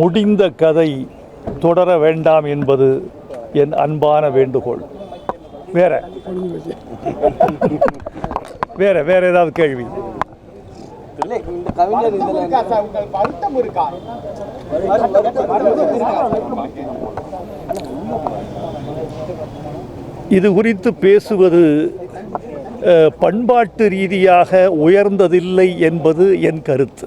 முடிந்த கதை தொடர வேண்டாம் என்பது என் அன்பான வேண்டுகோள். வேற? வேற வேற ஏதாவது கேள்வி? இது குறித்து பேசுவது பண்பாட்டு ரீதியாக உயர்ந்ததில்லை என்பது என் கருத்து.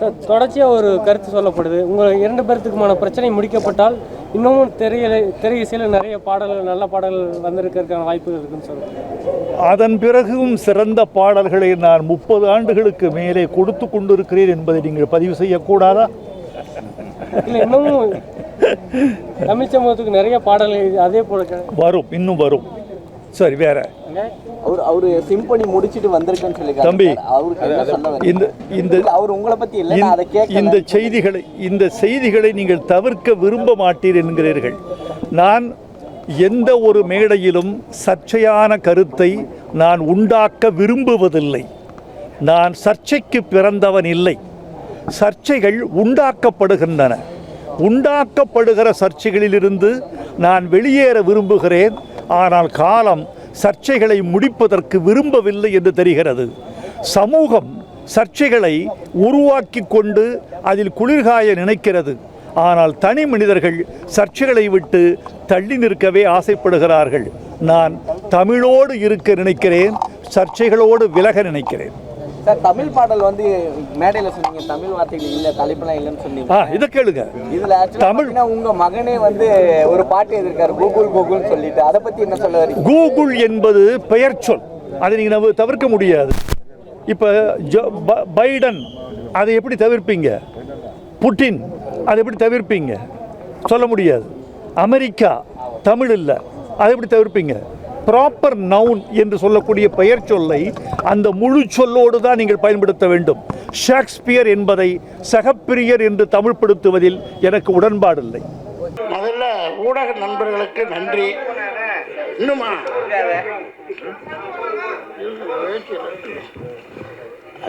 சார் தொடர்ச்சியாக ஒரு கருத்து சொல்லப்படுது. உங்கள் இரண்டு பேர்த்துக்குமான பிரச்சனை முடிக்கப்பட்டால் இன்னமும் தெரியல தெரிய சில நிறைய பாடல்கள் நல்ல பாடல்கள் வந்திருக்கிறதுக்கான வாய்ப்புகள் இருக்குன்னு சொல்லுங்கள் அதன் பிறகும் சிறந்த பாடல்களை நான் முப்பது ஆண்டுகளுக்கு மேலே கொடுத்து கொண்டிருக்கிறேன் என்பதை நீங்கள் பதிவு செய்யக்கூடாதா? இல்லை இன்னமும் தமிழ் சமூகத்துக்கு நிறைய பாடல்கள் அதே போல வரும் இன்னும் வரும். சரி வேற. அவர் அவர் சிம்பனி முடிச்சிட்டு வந்திருக்கேன்னு தம்பி, சொல்ல வரீங்க? இந்த இந்த அவர் உங்களை பத்தி இல்லை அதை இந்த செய்திகளை இந்த செய்திகளை நீங்கள் தவிர்க்க விரும்ப மாட்டீர் என்கிறீர்கள். நான் எந்த ஒரு மேடையிலும் சர்ச்சையான கருத்தை நான் உண்டாக்க விரும்புவதில்லை. நான் சர்ச்சைக்கு பிறந்தவன் இல்லை. சர்ச்சைகள் உண்டாக்கப்படுகின்றன. உண்டாக்கப்படுகிற சர்ச்சைகளிலிருந்து நான் வெளியேற விரும்புகிறேன். ஆனால் காலம் சர்ச்சைகளை முடிப்பதற்கு விரும்பவில்லை என்று தெரிகிறது. சமூகம் சர்ச்சைகளை உருவாக்கி கொண்டு அதில் குளிர்காய நினைக்கிறது. ஆனால் தனி மனிதர்கள் சர்ச்சைகளை விட்டு தள்ளி நிற்கவே ஆசைப்படுகிறார்கள். நான் தமிழோடு இருக்க நினைக்கிறேன் சர்ச்சைகளோடு விலக நினைக்கிறேன். சார் தமிழ் பாடல் வந்து மேடையில சொன்னீங்க தமிழ் வார்த்தைகள் இல்ல தலைப்பெல்லாம் இல்லைன்னு சொன்னீங்க. ஆ இதை கேளுங்க. இதுல தமிழ்- தமிழ் உங்க மகனே வந்து ஒரு பாட்டு எழுதிருக்காரு கூகுள் கூகுள்னு சொல்லிட்டு. அதை பத்தி என்ன சொல்ல வரீங்க? கூகுள் என்பது பெயர் சொல். அதை நீங்கள் நம்ம தவிர்க்க முடியாது. இப்போ ஜோ பைடன் அதை எப்படி தவிர்ப்பீங்க? புட்டின் அதை எப்படி தவிர்ப்பீங்க? சொல்ல முடியாது. அமெரிக்கா தமிழ் இல்லை அதை எப்படி தவிர்ப்பீங்க? ப்ராப்பர் நவுன் என்று சொல்லக்கூடிய பெயர் சொல்லை அந்த முழு சொல்லோடு தான் நீங்கள் பயன்படுத்த வேண்டும். ஷேக்ஸ்பியர் என்பதை சகப்பிரியர் என்று தமிழ்படுத்துவதில் எனக்கு உடன்பாடில்லை. முதல்ல ஊடக நண்பர்களுக்கு நன்றி. இன்னுமா?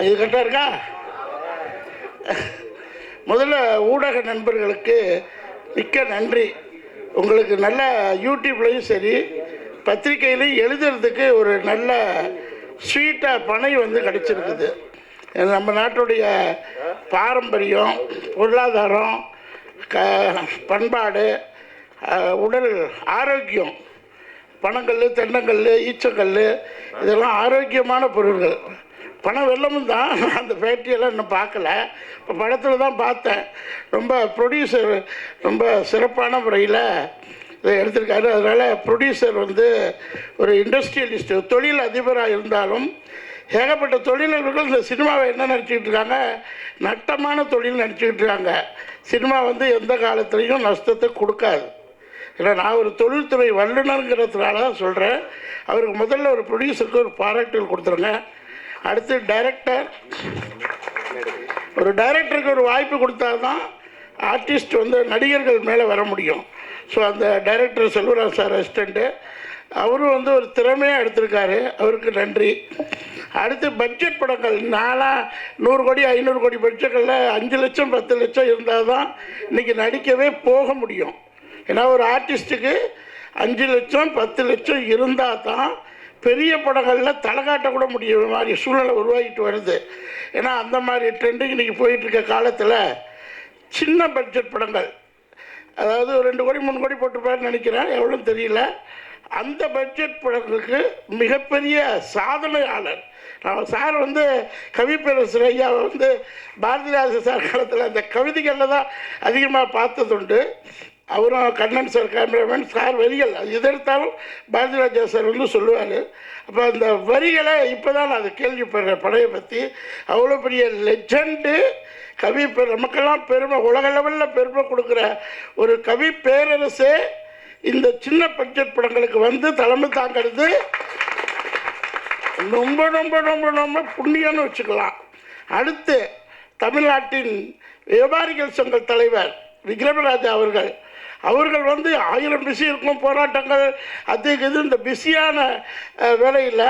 இது கரெக்டாக இருக்கா? முதல்ல ஊடக நண்பர்களுக்கு மிக்க நன்றி. உங்களுக்கு நல்ல யூடியூப்லேயும் சரி பத்திரிகையில் எழுதுறதுக்கு ஒரு நல்ல ஸ்வீட்டாக பனை வந்து கிடச்சிருக்குது. நம்ம நாட்டுடைய பாரம்பரியம் பொருளாதாரம் க பண்பாடு உடல் ஆரோக்கியம் பனங்கல் தென்னங்கல் ஈச்சக்கல் இதெல்லாம் ஆரோக்கியமான பொருள்கள். பணம் வெள்ளமும் தான். அந்த பேட்டியெல்லாம் இன்னும் பார்க்கல. இப்போ படத்தில் தான் பார்த்தேன். ரொம்ப ப்ரொடியூசர் ரொம்ப சிறப்பான முறையில் எடுத்திருக்காரு. அதனால் ப்ரொடியூசர் வந்து ஒரு இண்டஸ்ட்ரியலிஸ்ட் தொழில் அதிபராக இருந்தாலும் ஏகப்பட்ட தொழிலதிபர்கள் இந்த சினிமாவை என்ன நினச்சிக்கிட்டு இருக்காங்க? நட்டமான தொழில் நினச்சிக்கிட்டு இருக்காங்க. சினிமா வந்து எந்த காலத்துலேயும் நஷ்டத்தை கொடுக்காது. ஏன்னா நான் ஒரு தொழில்துறை வல்லுநருங்கிறதுனால தான் சொல்கிறேன் அவருக்கு முதல்ல ஒரு ப்ரொடியூசருக்கு ஒரு பாராட்டுகள் கொடுத்துருங்க. அடுத்து டைரக்டர் ஒரு டைரக்டருக்கு ஒரு வாய்ப்பு கொடுத்தா தான் ஆர்டிஸ்ட் வந்து நடிகர்கள் மேலே வர முடியும். ஸோ அந்த டைரக்டர் செல்வராஜ் சார் அசிஸ்டண்ட்டு அவரும் வந்து ஒரு திறமையாக எடுத்திருக்காரு. அவருக்கு நன்றி. அடுத்து பட்ஜெட் படங்கள் நாலாம் நூறு கோடி ஐநூறு கோடி பட்ஜெட்டில் அஞ்சு லட்சம் பத்து லட்சம் இருந்தால் தான் இன்றைக்கி நடிக்கவே போக முடியும். ஏன்னா ஒரு ஆர்டிஸ்ட்டுக்கு அஞ்சு லட்சம் பத்து லட்சம் இருந்தால் தான் பெரிய படங்களில் தலை காட்டக்கூட கூட மாதிரி சூழ்நிலை உருவாகிட்டு வருது. ஏன்னா அந்த மாதிரி ட்ரெண்டு இன்றைக்கி போயிட்டுருக்க காலத்தில் சின்ன பட்ஜெட் படங்கள் அதாவது ஒரு ரெண்டு கோடி மூணு கோடி போட்டுப்பாருன்னு நினைக்கிறேன். எவ்வளோன்னு தெரியல. அந்த பட்ஜெட் படங்களுக்கு மிகப்பெரிய சாதனையாளர். நான் சார் வந்து கவிப்பேரசர் ஐயா வந்து பாரதிராஜ சார் காலத்தில் அந்த கவிதைகளில் தான் அதிகமாக பார்த்ததுண்டு. அவரும் கண்ணன் சார் கேமராமேன் சார் வரிகள் அது எது எடுத்தாலும் பாரதிராஜா சார் வந்து சொல்லுவார். அப்போ அந்த வரிகளை இப்போ தான் நான் அதை கேள்விப்படுறேன் படையை பற்றி அவ்வளோ பெரிய லெஜண்டு கவி பெ- நமக்கெல்லாம் பெருமை உலக லெவலில் பெருமை கொடுக்குற ஒரு கவி பேரரசே இந்த சின்ன பட்ஜெட் படங்களுக்கு வந்து தலைமை தாங்கிறது ரொம்ப ரொம்ப ரொம்ப ரொம்ப புண்ணியம்னு வச்சுக்கலாம். அடுத்து தமிழ்நாட்டின் வியாபாரிகள் சங்க தலைவர் விக்ரமராஜா அவர்கள். அவர்கள் வந்து ஆயிரம் பிஸி இருக்கும் போராட்டங்கள். அது இது இந்த பிஸியான வேலையில்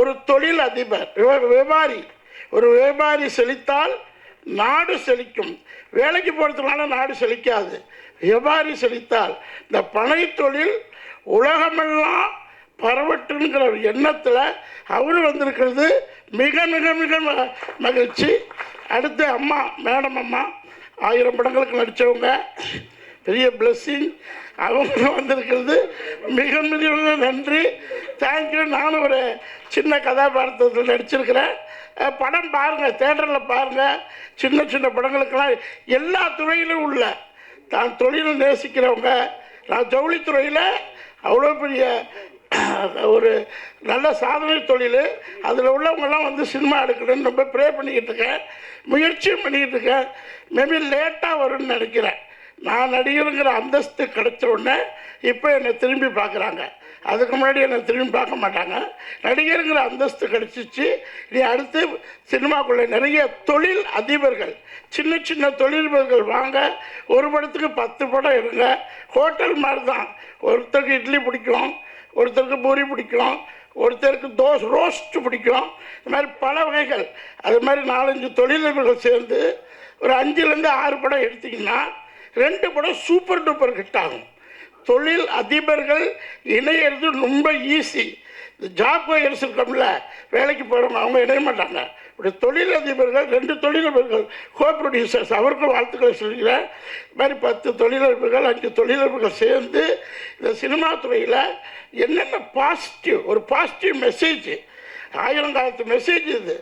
ஒரு தொழில் அதிபர் வியாபாரி ஒரு வியாபாரி செழித்தால் நாடு செழிக்கும். வேலைக்கு போகிறதுனால நாடு செழிக்காது. வியாபாரி செழித்தால் இந்த பனை தொழில் உலகமெல்லாம் பரவட்டுங்கிற ஒரு எண்ணத்தில் அவர் வந்திருக்கிறது. மிக மிக மிக மகிழ்ச்சி. அடுத்து அம்மா மேடம் அம்மா ஆயிரம் படங்களுக்கு நடித்தவங்க பெரிய பிளஸ்ஸிங் அவங்க வந்திருக்கிறது மிக மிக நன்றி. தேங்க்யூ நானும் ஒரு சின்ன கதாபாத்திரத்தில் நடிச்சிருக்கிறேன். படம் பாருங்கள் தேட்டரில் பாருங்கள் சின்ன சின்ன படங்களுக்கெல்லாம் எல்லா துறையிலும் உள்ள தான் தொழிலை நேசிக்கிறவங்க. நான் ஜவுளித்துறையில் அவ்வளோ பெரிய ஒரு நல்ல சாதனை தொழில். அதில் உள்ளவங்கெல்லாம் வந்து சினிமா எடுக்கணும்னு ரொம்ப ப்ரே பண்ணிக்கிட்டு இருக்கேன். முயற்சியும் பண்ணிக்கிட்டு இருக்கேன். மேபி லேட்டாக வரும்னு நினைக்கிறேன். நான் நடிகருங்கிற அந்தஸ்து கிடைச்ச உடனே இப்போ என்னை திரும்பி பார்க்குறாங்க. அதுக்கு முன்னாடி என்னை திரும்பி பார்க்க மாட்டாங்க. நடிகருங்கிற அந்தஸ்து கிடைச்சிச்சு. நீ அடுத்து சினிமாக்குள்ளே நிறைய தொழில் அதிபர்கள் சின்ன சின்ன தொழிலதிபர்கள் வாங்க ஒரு படத்துக்கு பத்து படம் எடுங்க. ஹோட்டல் மாதிரி தான் ஒருத்தருக்கு இட்லி பிடிக்கும் ஒருத்தருக்கு பூரி பிடிக்கும் ஒருத்தருக்கு தோஸ் ரோஸ்ட்டு பிடிக்கும். இது மாதிரி பல வகைகள். அது மாதிரி நாலஞ்சு தொழிலதிபர்கள் சேர்ந்து ஒரு அஞ்சுலேருந்து ஆறு படம் எடுத்திங்கன்னா ரெண்டு படம் சூப்பர் டூப்பர் ஹிட் ஆகும். தொழில் அதிபர்கள் இணையிறது ரொம்ப ஈஸி இந்த ஜாப் ஒயர்ஸ் இருக்கோம்ல வேலைக்கு போகிறவங்க அவங்க இணைய மாட்டாங்க. இப்படி தொழிலதிபர்கள் ரெண்டு தொழிலதிபர்கள் கோ ப்ரொடியூசர்ஸ் அவருக்கும் வாழ்த்துக்களை சொல்கிறேன் இது மாதிரி பத்து தொழிலதிபர்கள் அஞ்சு தொழிலதிபர்கள் சேர்ந்து இந்த சினிமா துறையில் என்னென்ன பாசிட்டிவ் ஒரு பாசிட்டிவ் மெசேஜ் ஆயிரங்காலத்து மெசேஜ் இது.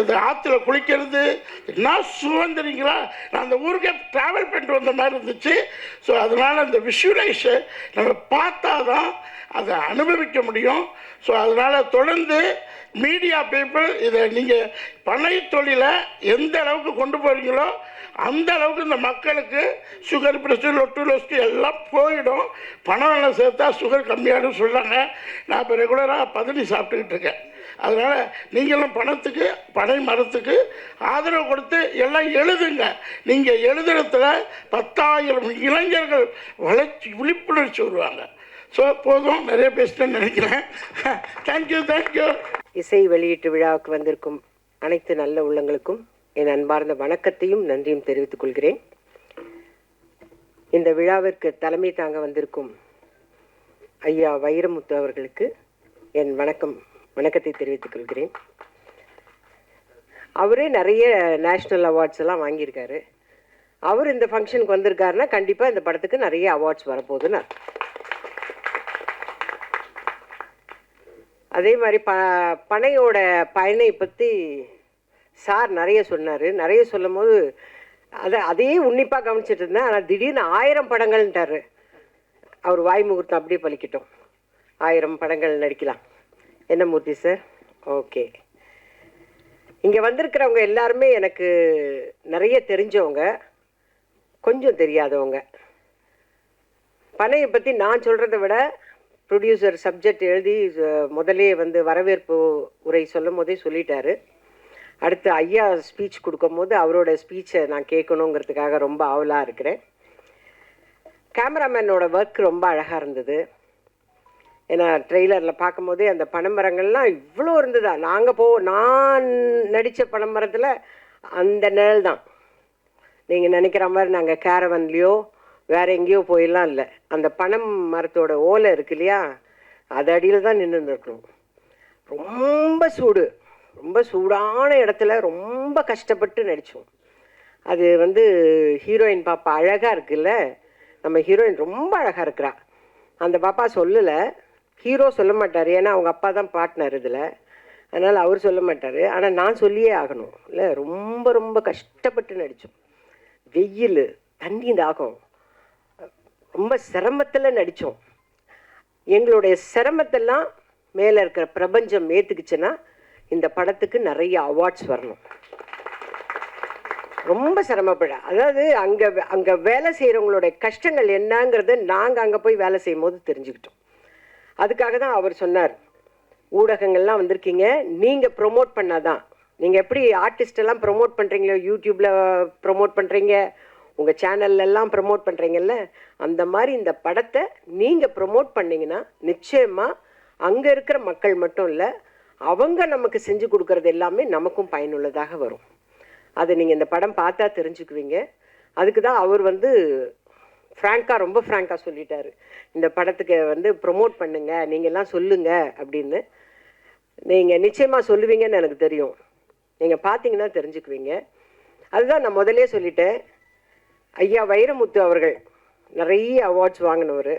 இந்த ஆற்றுல குளிக்கிறது. என்ன சுதந்திரிங்களா? நான் அந்த ஊருக்கே ட்ராவல் பண்ணிட்டு வந்த மாதிரி இருந்துச்சு. ஸோ அதனால் அந்த விஷுவலைஸை நம்ம பார்த்தா தான் அதை அனுபவிக்க முடியும். ஸோ அதனால் தொடர்ந்து மீடியா பீப்புள் இதை நீங்கள் பனை தொழிலை எந்த அளவுக்கு கொண்டு போகிறீங்களோ அந்த அளவுக்கு இந்த மக்களுக்கு சுகர் பிரஷர் லொட்டு லொஸ்ட்டு எல்லாம் போயிடும். பணம் எல்லாம் சேர்த்தா சுகர் கம்மியாகும் சொல்கிறாங்க நான் இப்போ ரெகுலராக பதனி சாப்பிட்டுக்கிட்டு இருக்கேன். அதனால் நீங்களும் பணத்துக்கு பனை மரத்துக்கு ஆதரவு கொடுத்து எல்லாம் எழுதுங்க. நீங்கள் எழுதுறதுல பத்தாயிரம் இளைஞர்கள் வளர்ச்சி விழிப்புணர்ச்சி வருவாங்க. ஸோ போதும். நிறைய பேசிட்டேன்னு நினைக்கிறேன். தேங்க்யூ தேங்க்யூ இசை வெளியீட்டு விழாவுக்கு வந்திருக்கும் அனைத்து நல்ல உள்ளங்களுக்கும் என் அன்பார்ந்த வணக்கத்தையும் நன்றியும் தெரிவித்துக் கொள்கிறேன். இந்த விழாவிற்கு தலைமை தாங்க வந்திருக்கும் ஐயா வைரமுத்து அவர்களுக்கு என் வணக்கம் வணக்கத்தை தெரிவித்துக் கொள்கிறேன். அவரே நிறைய நேஷ்னல் அவார்ட்ஸ் எல்லாம் வாங்கியிருக்காரு. அவர் இந்த ஃபங்க்ஷனுக்கு வந்திருக்காருன்னா கண்டிப்பாக இந்த படத்துக்கு நிறைய அவார்ட்ஸ் வரப்போகுதுன்னு அதே மாதிரி ப பனையோட பயனை பற்றி சார் நிறைய சொன்னார். நிறைய சொல்லும் போது அதை அதையே உன்னிப்பாக கவனிச்சிட்டு இருந்தேன். ஆனால் திடீர்னு ஆயிரம் படங்கள்ன்ட்டாரு. அவர் வாய் முகூர்த்தம் அப்படியே பலிக்கிட்டோம். ஆயிரம் படங்கள் நடிக்கலாம். என்ன மூர்த்தி சார்? ஓகே. இங்கே வந்திருக்கிறவங்க எல்லாருமே எனக்கு நிறைய தெரிஞ்சவங்க. கொஞ்சம் தெரியாதவங்க. பனையை பற்றி நான் சொல்கிறத விட ப்ரொடியூசர் சப்ஜெக்ட் எழுதி முதலே வந்து வரவேற்பு உரை சொல்லும் போதே சொல்லிட்டாரு. அடுத்து ஐயா ஸ்பீச் கொடுக்கும்போது அவரோட ஸ்பீச்சை நான் கேட்கணுங்கிறதுக்காக ரொம்ப ஆவலாக இருக்கிறேன். கேமராமேனோட ஒர்க் ரொம்ப அழகாக இருந்தது. ஏன்னா ட்ரெய்லரில் பார்க்கும்போதே அந்த பனைமரங்கள்லாம் இவ்வளோ இருந்ததா? நாங்கள் போ நான் நடித்த பனைமரத்தில் அந்த நிழல் தான். நீங்கள் நினைக்கிற மாதிரி நாங்கள் கேரவன்லேயோ வேற எங்கேயோ போயெல்லாம் இல்லை. அந்த பனம் மரத்தோட ஓலை இருக்கு இல்லையா? அது அடியில் தான் நின்று இருக்கணும் ரொம்ப சூடு. ரொம்ப சூடான இடத்துல ரொம்ப கஷ்டப்பட்டு நடித்தோம் அது வந்து ஹீரோயின் பாப்பா அழகாக இருக்குல்ல? நம்ம ஹீரோயின் ரொம்ப அழகாக இருக்கிறா. அந்த பாப்பா சொல்லலை. ஹீரோ சொல்ல மாட்டார். ஏன்னா அவங்க அப்பா தான் பாட்னர் இதில். அதனால் அவர் சொல்ல மாட்டார். ஆனால் நான் சொல்லியே ஆகணும். இல்லை ரொம்ப ரொம்ப கஷ்டப்பட்டு நடித்தோம் வெயில் தண்ணி தாகம். ரொம்ப சிரமத்தில் நடித்தோம் எங்களுடைய சிரமத்தெல்லாம் மேலே இருக்கிற பிரபஞ்சம் ஏற்றுக்குச்சுன்னா இந்த படத்துக்கு நிறைய அவார்ட்ஸ் வரணும். ரொம்ப சிரமப்பட அதாவது அங்கே அங்கே வேலை செய்கிறவங்களுடைய கஷ்டங்கள் என்னங்கிறத நாங்கள் அங்கே போய் வேலை செய்யும் போது தெரிஞ்சுக்கிட்டோம். அதுக்காக தான் அவர் சொன்னார் ஊடகங்கள்லாம் வந்திருக்கீங்க நீங்கள் ப்ரொமோட் பண்ணாதான். நீங்கள் எப்படி ஆர்டிஸ்டெல்லாம் ப்ரொமோட் பண்ணுறீங்களோ யூடியூப்பில் ப்ரொமோட் பண்ணுறீங்க உங்கள் சேனல்லெல்லாம் ப்ரமோட் பண்ணுறீங்கல்ல அந்த மாதிரி இந்த படத்தை நீங்கள் ப்ரமோட் பண்ணிங்கன்னா நிச்சயமாக அங்கே இருக்கிற மக்கள் மட்டும் இல்லை அவங்க நமக்கு செஞ்சு கொடுக்கறது எல்லாமே நமக்கும் பயனுள்ளதாக வரும். அதை நீங்கள் இந்த படம் பார்த்தா தெரிஞ்சுக்குவீங்க. அதுக்கு தான் அவர் வந்து ஃப்ராங்காக ரொம்ப ஃப்ராங்காக சொல்லிட்டாரு. இந்த படத்துக்கு வந்து ப்ரொமோட் பண்ணுங்க நீங்கள்லாம் சொல்லுங்கள் சொல்லுங்க அப்படின்னு. நீங்கள் நிச்சயமாக சொல்லுவீங்கன்னு எனக்கு தெரியும். நீங்கள் பார்த்தீங்கன்னா தெரிஞ்சுக்குவீங்க. அதுதான் நான் முதலே சொல்லிட்டேன். ஐயா வைரமுத்து அவர்கள் நிறைய அவார்ட்ஸ் வாங்கினவர்.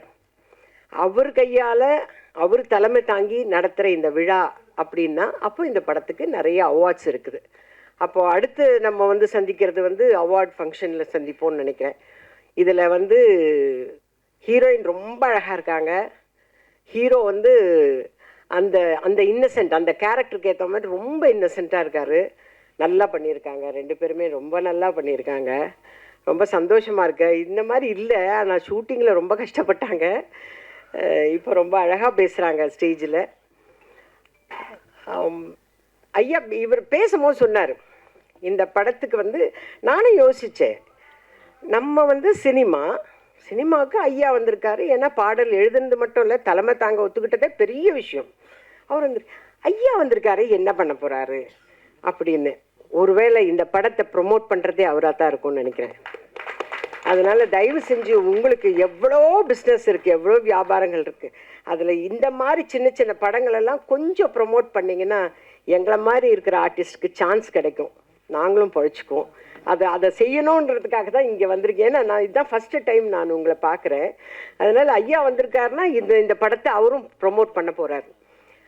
அவர் கையால் அவர் தலைமை தாங்கி நடத்துகிற இந்த விழா அப்படின்னா அப்போ இந்த படத்துக்கு நிறைய அவார்ட்ஸ் இருக்குது. அப்போது அடுத்து நம்ம வந்து சந்திக்கிறது வந்து அவார்ட் ஃபங்க்ஷனில் சந்திப்போம்னு நினைக்கிறேன். இதில் வந்து ஹீரோயின் ரொம்ப அழகாக இருக்காங்க. ஹீரோ வந்து அந்த அந்த இன்னசென்ட் அந்த கேரக்டருக்கு ஏற்ற மாதிரி ரொம்ப இன்னசென்ட்டாக இருக்காரு. நல்லா பண்ணியிருக்காங்க. ரெண்டு பேருமே ரொம்ப நல்லா பண்ணியிருக்காங்க. ரொம்ப சந்தோஷமாக இருக்கு. இந்த மாதிரி இல்லை. ஆனால் ஷூட்டிங்கில் ரொம்ப கஷ்டப்பட்டாங்க. இப்போ ரொம்ப அழகாக பேசுகிறாங்க ஸ்டேஜில். ஐயா இவர் பேசும்போது சொன்னார். இந்த படத்துக்கு வந்து நானும் யோசித்தேன் நம்ம வந்து சினிமா சினிமாவுக்கு ஐயா வந்திருக்காரு. ஏன்னா பாடல் எழுதுனது மட்டும் இல்லை தலைமை தாங்க ஒத்துக்கிட்டதே பெரிய விஷயம். அவர் வந்து ஐயா வந்திருக்காரு என்ன பண்ண போகிறாரு அப்படின்னு. ஒருவேளை இந்த படத்தை ப்ரொமோட் பண்ணுறதே அவராக தான் இருக்கும்னு நினைக்கிறேன். அதனால் தயவு செஞ்சு உங்களுக்கு எவ்வளோ பிஸ்னஸ் இருக்குது எவ்வளோ வியாபாரங்கள் இருக்குது அதில் இந்த மாதிரி சின்ன சின்ன படங்களெல்லாம் கொஞ்சம் ப்ரொமோட் பண்ணிங்கன்னா எங்களை மாதிரி இருக்கிற ஆர்டிஸ்ட்க்கு சான்ஸ் கிடைக்கும். நாங்களும் பழச்சிக்குவோம். அதை அதை செய்யணுன்றதுக்காக தான் இங்கே வந்திருக்கேன். ஏன்னா நான் இதுதான் ஃபஸ்ட்டு டைம் நான் உங்களை பார்க்குறேன். அதனால் ஐயா வந்திருக்காருன்னா இந்த இந்த படத்தை அவரும் ப்ரொமோட் பண்ண போகிறாரு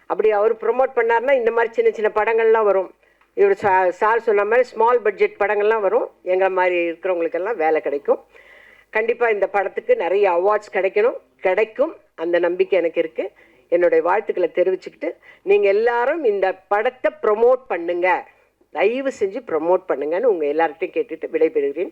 அப்படி அவர் ப்ரொமோட் பண்ணாருன்னா இந்த மாதிரி சின்ன சின்ன படங்கள்லாம் வரும். இவர் சா சார் சொன்ன மாதிரி ஸ்மால் பட்ஜெட் படங்கள்லாம் வரும். எங்களை மாதிரி இருக்கிறவங்களுக்கெல்லாம் வேலை கிடைக்கும். கண்டிப்பாக இந்த படத்துக்கு நிறைய அவார்ட்ஸ் கிடைக்கணும். கிடைக்கும். அந்த நம்பிக்கை எனக்கு இருக்குது என்னுடைய வாழ்த்துக்களை தெரிவிச்சுக்கிட்டு நீங்கள் எல்லாரும் இந்த படத்தை ப்ரொமோட் பண்ணுங்க. தயவு செஞ்சு ப்ரொமோட் பண்ணுங்கன்னு உங்கள் எல்லார்கிட்டையும் கேட்டுட்டு விடைபெறுகிறேன்.